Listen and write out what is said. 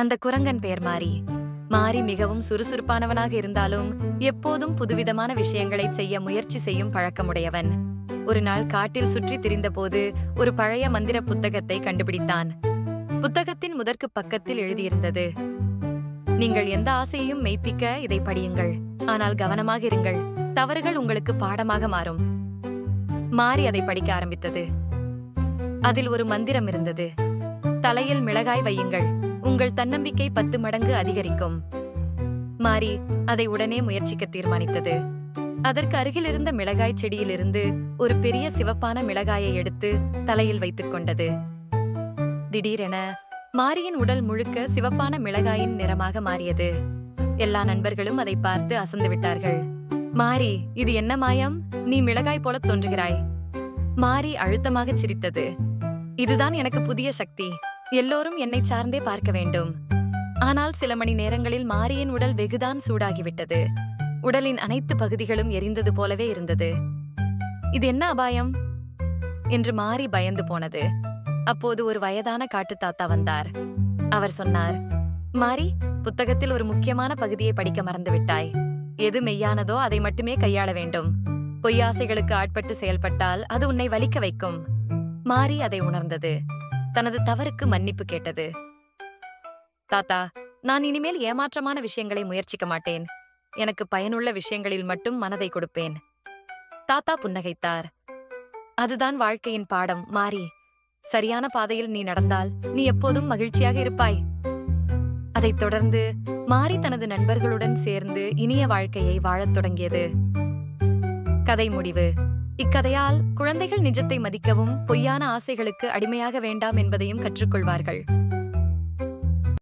அந்த குரங்கன் பெயர் மாறி. மாறி மிகவும் சுறுசுறுப்பானவனாக இருந்தாலும் எப்போதும் புதுவிதமான விஷயங்களை செய்ய முயற்சி செய்யும் பழக்கமுடையவன். ஒரு நாள் காட்டில் சுற்றி திரிந்தபோது ஒரு பழைய மந்திர புத்தகத்தை கண்டுபிடித்தான். புத்தகத்தின் முதற்கு பக்கத்தில் எழுதியிருந்தது நீங்கள் எந்த ஆசையையும் மெய்ப்பிக்க இதை படியுங்கள். ஆனால் கவனமாக இருங்கள். தவறுகள் உங்களுக்கு பாடமாக மாறும். மாறி அதை படிக்க ஆரம்பித்தது. அதில் ஒரு மந்திரம் இருந்தது தலையில் மிளகாய் வையுங்கள். உங்கள் தன்னம்பிக்கை பத்து மடங்கு அதிகரிக்கும். மாரி அதை உடனே முயற்சிக்க தீர்மானித்தது. அதற்கு அருகிலிருந்த மிளகாய் செடியிலிருந்து ஒரு பெரிய சிவப்பான மிளகாயை எடுத்து தலையில் வைத்துக் கொண்டது. திடீரென மாரியின் உடல் முழுக்க சிவப்பான மிளகாயின் நிறமாக மாறியது. எல்லா நண்பர்களும் அதை பார்த்து அசந்து விட்டார்கள். மாரி இது என்ன மாயம்? நீ மிளகாய் போல தோன்றுகிறாய். மாரி அழுத்தமாக சிரித்தது. இதுதான் எனக்கு புதிய சக்தி. எல்லோரும் என்னை சார்ந்தே பார்க்க வேண்டும். ஆனால் சில மணி நேரங்களில் மாரியின் உடல் வெகுதான் சூடாகிவிட்டது. உடலின் அனைத்து பகுதிகளும் எரிந்தது போலவே இருந்தது. இது என்ன அபாயம்? என்று மாறி பயந்து போனது. அப்போது ஒரு வயதான காட்டு தாத்தா வந்தார். அவர் சொன்னார் மாரி புத்தகத்தில் ஒரு முக்கியமான பகுதியை படிக்க மறந்துவிட்டாய். எது மெய்யானதோ அதை மட்டுமே கையாள வேண்டும். பொய்யாசைகளுக்கு ஆட்பட்டு செயல்பட்டால் அது உன்னை வலிக்க வைக்கும். மாரி அதை உணர்ந்தது. தனது தவறுக்கு மன்னிப்பு கேட்டது. தாத்தா நான் இனிமேல் ஏமாற்றமான விஷயங்களை முயற்சிக்க மாட்டேன். எனக்கு பயனுள்ள விஷயங்களில் மட்டும் மனதை கொடுப்பேன். தாத்தா புன்னகைத்தார். அதுதான் வாழ்க்கையின் பாடம் மாறி சரியான பாதையில் நீ நடந்தால் நீ எப்போதும் மகிழ்ச்சியாக இருப்பாய். அதைத் தொடர்ந்து மாறி தனது நண்பர்களுடன் சேர்ந்து இனிய வாழ்க்கையை வாழத் தொடங்கியது. கதை முடிவு. இக்கதையால் குழந்தைகள் நிஜத்தை மதிக்கவும் பொய்யான ஆசைகளுக்கு அடிமையாக வேண்டாம் என்பதையும் கற்றுக்கொள்வார்கள்.